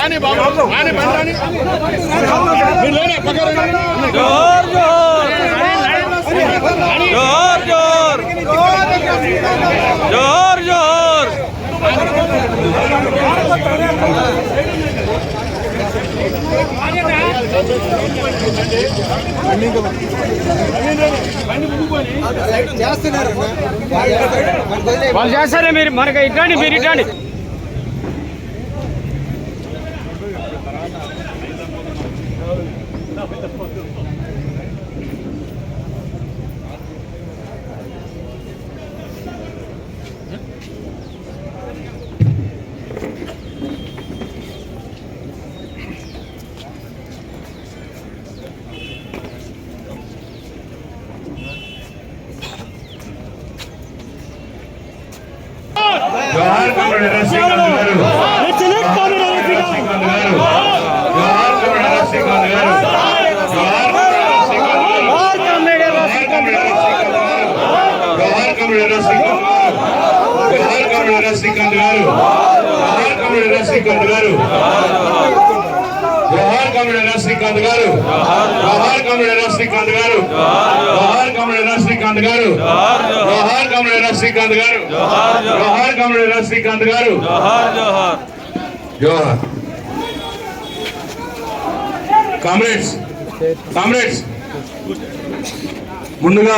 రాని బాబు రాని బండి రాని మీరు లేనా పక్కన రండి. జోర్ జోర్ జోర్ జోర్ జోర్ జోర్ వాళ్ళు చేస్తారే మీరు మనకి ఇట్లాంటి మీరు ఇట్లాంటి Yo, algo, మహాకవుడు ఎర్ర శ్రీకాంత్ మహాకవుడు ఎర్ర శ్రీకాంత్ గారు మహాకవుడు ఎర్ర శ్రీకాంత్ గారు జవహర్ కమల శ్రీకాంత్ గారు జవహర్ కమల శ్రీకాంత్ గారు జవహర్ కమల శ్రీకాంత్ ముందుగా